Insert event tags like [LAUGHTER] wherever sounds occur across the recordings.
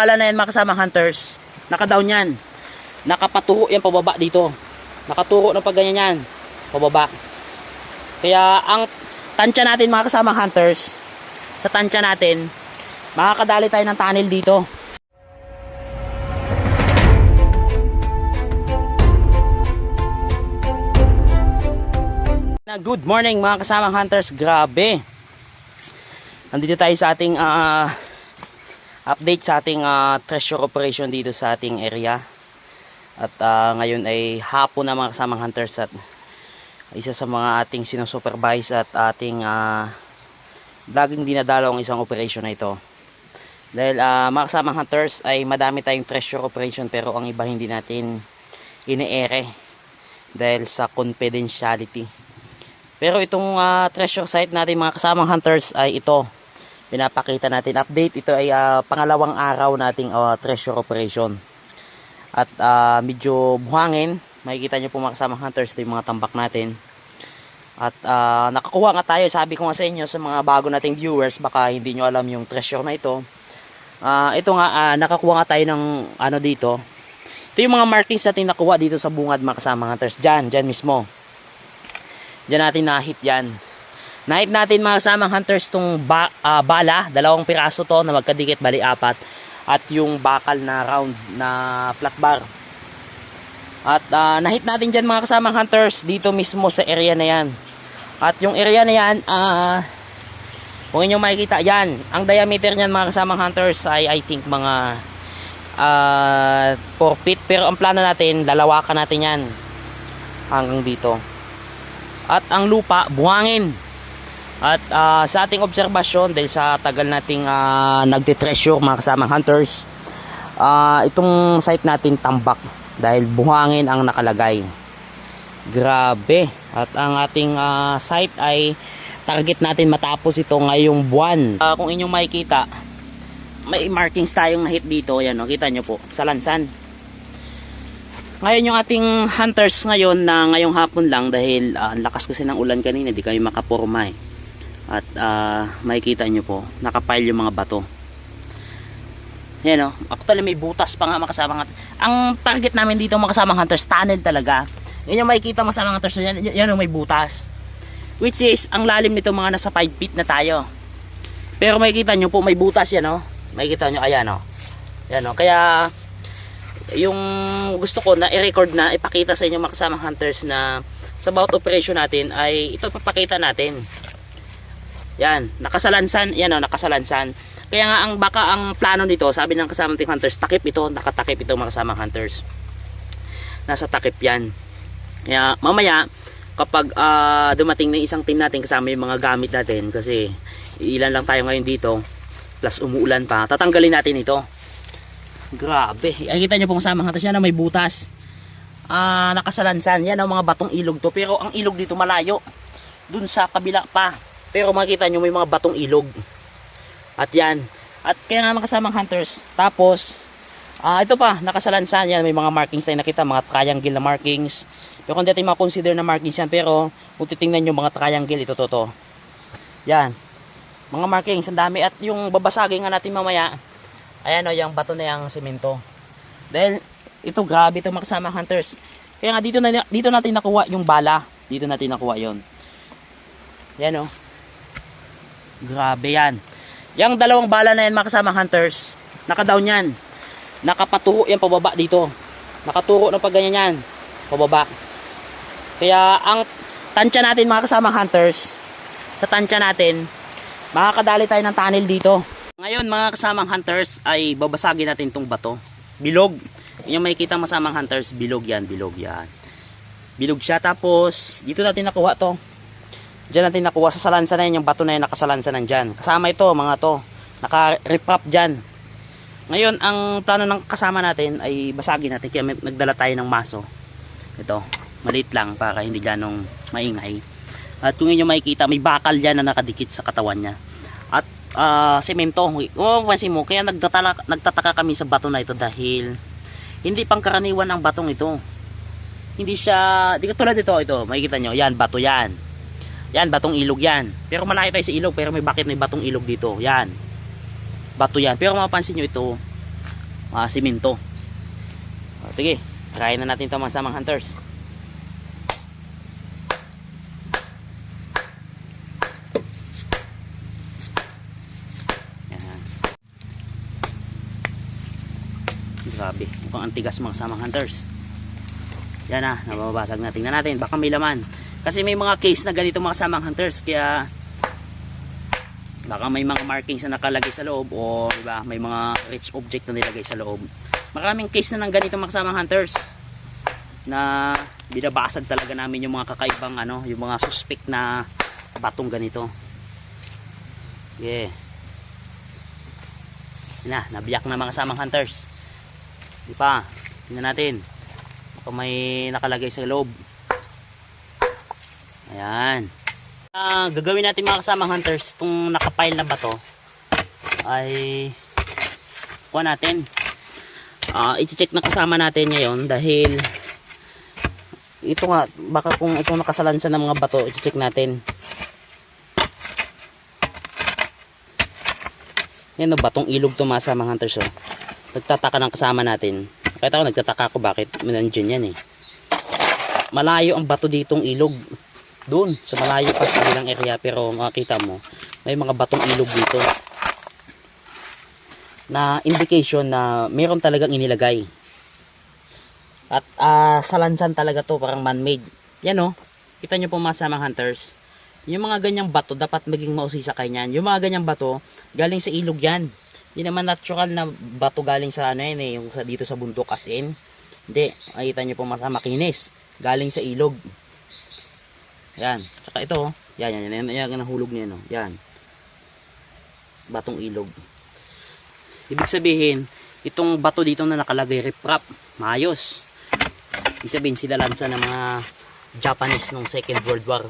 Pala na yan mga kasama hunters. Naka-down yan. Nakapaturo yan pababa dito. Nakaturo na pag ganyan yan. Pababa. Kaya ang tansya natin mga kasama hunters, sa tansya natin, makakadali tayo ng tunnel dito. Good morning mga kasamang hunters. Grabe. Nandito tayo sa ating ah, update sa ating ah, treasure operation dito sa ating area. At ah, ngayon ay hapon na mga kasamang hunters at isa sa mga ating sinusupervise at ating ah, laging dinadalaw ang isang operation na ito. Dahil ah, mga kasamang hunters ay madami tayong treasure operation pero ang iba hindi natin ine-ere dahil sa confidentiality. Pero itong ah, treasure site natin mga kasamang hunters ay ito. Pinapakita natin update. Ito ay ah, pangalawang araw nating ah, treasure operation. At ah, medyo buhangin. Makikita nyo po mga kasamang hunters ito yung mga tambak natin. At ah, nakakuha nga tayo. Sabi ko nga sa inyo sa mga bago nating viewers baka hindi nyo alam yung treasure na ito. Ah, ito nga ah, nakakuha nga tayo ng ano dito. Ito yung mga markings natin nakuha dito sa bungad mga kasamang hunters. Diyan, diyan mismo. Diyan natin nahit yan. Nahit natin mga kasamang hunters tong ba, ah, bala, dalawang piraso to na magkadikit bali apat at yung bakal na round na flat bar. At ah, nahit natin dyan mga kasamang hunters dito mismo sa area na yan. At yung area na yan, ah kung inyong makikita yan, ang diameter niyan mga kasamang hunters ay I think mga ah 4 feet. Pero ang plano natin, lalawakan natin yan hanggang dito. At ang lupa, buhangin. At ah, sa ating obserbasyon, dahil sa tagal nating uh, nagtitreasure mga kasamang hunters, ah, itong site natin tambak dahil buhangin ang nakalagay. Grabe. At ang ating ah, site ay target natin matapos ito ngayong buwan. Ah, kung inyong makikita, may markings tayong nahit dito. Yan, no? kita nyo po, sa lansan. Ngayon yung ating hunters ngayon na ngayong hapon lang dahil ah, ang lakas kasi ng ulan kanina, di kami makapurma eh. At ah, makikita nyo po, nakapile yung mga bato. Yan o, actually may butas pa nga makasama Ang target namin dito makasamang hunters, tunnel talaga. Yan yung makikita masamang hunters, yan, yan yung may butas. Which is, ang lalim nito mga nasa 5 feet na tayo. Pero makikita nyo po, may butas yan o. Makikita nyo, ayan o. Yan o, kaya yung gusto ko na i-record na ipakita sa inyo mga kasamang hunters na sa about operation natin ay ito papakita natin yan nakasalansan yan o nakasalansan kaya nga ang baka ang plano nito sabi ng kasamang team hunters takip ito nakatakip ito mga kasamang hunters nasa takip yan kaya mamaya kapag ah, dumating na isang team natin kasama yung mga gamit natin kasi ilan lang tayo ngayon dito plus umuulan pa tatanggalin natin ito Grabe. Ay, kita nyo pong sama hatas yan na may butas. Ah, nakasalansan. Yan ang mga batong ilog to. Pero ang ilog dito malayo. Dun sa kabila pa. Pero makita nyo may mga batong ilog. At yan. At kaya nga mga kasamang hunters. Tapos, ah, ito pa, nakasalansan yan. May mga markings tayo nakita. Mga triangle na markings. Pero kung dito consider na markings yan. Pero kung titingnan nyo mga triangle, ito to. Yan. Mga markings, ang dami. At yung babasagin nga natin mamaya, ayan o, yung bato na yung semento. Dahil, ito grabe ito makasama hunters. Kaya nga dito, na, dito natin nakuha yung bala. Dito natin nakuha yon. Yan o. Grabe yan. Yung dalawang bala na yan makasama hunters, naka-down yan. Nakapaturo yan pababa dito. Nakaturo na pag ganyan yan. Pababa. Kaya ang tansya natin mga kasama hunters, sa tansya natin, makakadali tayo ng tunnel dito. Ngayon mga kasamang hunters ay babasagin natin tong bato. Bilog. Yung makikita masamang hunters, bilog yan, bilog yan. Bilog siya tapos dito natin nakuha to. Diyan natin nakuha sa salansa na yan, yung bato na yan nakasalansa nandyan. Kasama ito mga to. Naka-reprop dyan. Ngayon ang plano ng kasama natin ay basagin natin kaya nagdala tayo ng maso. Ito, maliit lang para hindi ganong maingay. At kung inyo makikita, may bakal yan na nakadikit sa katawan niya. At ah, semento. Oh, pansin mo, kaya nagtataka, nagtataka kami sa bato na ito dahil hindi pangkaraniwan ang batong ito. Hindi siya, di katulad ito, ito, makikita nyo, yan, bato yan. Yan, batong ilog yan. Pero malayo tayo sa ilog, pero may bakit may batong ilog dito. Yan. Bato yan. Pero mapapansin nyo ito, mga simento. O, sige, try na natin ito mga samang hunters. Yan. Grabe, mukhang antigas mga samang hunters. Yan na, nababasag na. Tingnan natin, baka may laman. Kasi may mga case na ganito mga samang hunters, kaya baka may mga markings na nakalagay sa loob o diba, may mga rich object na nilagay sa loob. Maraming case na ng ganito mga samang hunters na binabasag talaga namin yung mga kakaibang ano, yung mga suspect na batong ganito. Yeah. Na, nabiyak na mga samang hunters. Di pa, tingnan natin. Kung may nakalagay sa loob. Ayan. Ah, gagawin natin mga kasamang hunters, itong nakapile na bato ay kuha natin. Ah, i-check na kasama natin ngayon dahil ito nga, baka kung ito nakasalansa ng mga bato, i-check natin. Yan o, batong ilog to mga hunters oh. Nagtataka ng kasama natin. Kahit ako nagtataka ako bakit nandiyan yan eh. Malayo ang bato ditong ilog. Doon, sa malayo pa sa kabilang area pero makikita mo, may mga batong ilog dito. Na indication na meron talagang inilagay. At ah, salansan talaga to, parang man-made. Yan oh, kita nyo po mga samang hunters. Yung mga ganyang bato, dapat maging mausisa kayo niyan. Yung mga ganyang bato, galing sa ilog yan. Hindi naman natural na bato galing sa ano yan eh, yung sa, dito sa bundok as in. Hindi, makita nyo po mga makinis. Galing sa ilog. Yan. Tsaka ito, oh. yan, yan, yan, yan, yan, ang hulog niya, no? Yan. Batong ilog. Ibig sabihin, itong bato dito na nakalagay, riprap, maayos. Ibig sabihin, sila lansa ng mga Japanese nung Second World War.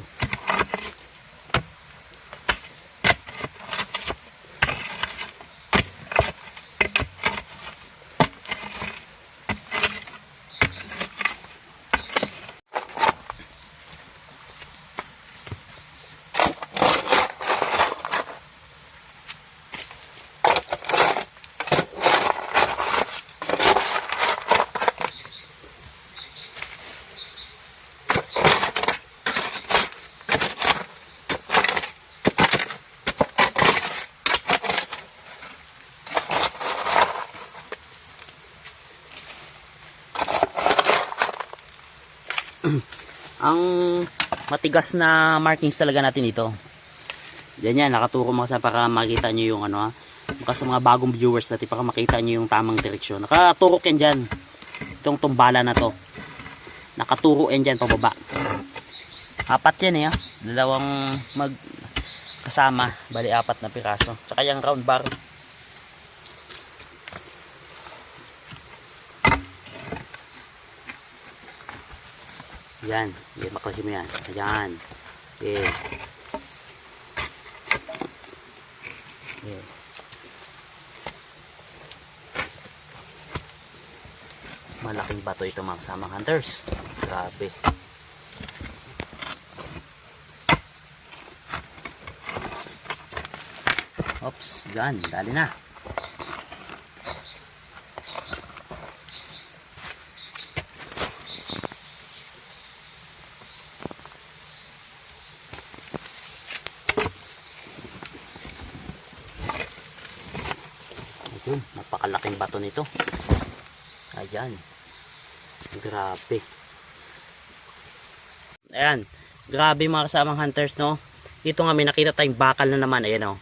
[CLEARS THROAT] ang matigas na markings talaga natin ito. Yan yan, nakaturo mga sa para makita nyo yung ano ha. Baka sa mga bagong viewers natin para makita nyo yung tamang direksyon. Nakaturok yan dyan. Itong tumbala na to. Nakaturo yan dyan pababa. Apat yan eh ha. Dalawang mag kasama. Bali apat na piraso. Tsaka yung round bar. Yan. Yan, maklase mo yan. Ayan. Okay. Malaking bato ito mga kasamang hunters. Grabe. Oops, dyan. Dali na. Ayun, napakalaking bato nito. Ayan. Grabe. Ayan. Grabe mga kasamang hunters, no? Ito nga may nakita tayong bakal na naman. Ayan, oh.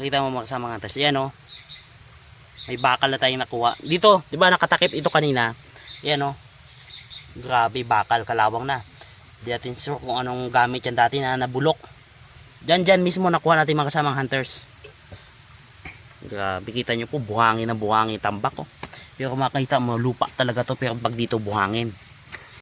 Nakita mo mga kasamang hunters. Ayan, oh. May bakal na tayong nakuha. Dito, di ba nakatakip ito kanina? Ayan, oh. Grabe, bakal. Kalawang na. Di natin sure kung anong gamit yan dati na nabulok. Diyan, diyan mismo nakuha natin mga kasamang hunters. Grabe, kita nyo po, buhangin na buhangin tambak, oh. Pero makita mo, lupa talaga to, pero pag dito buhangin.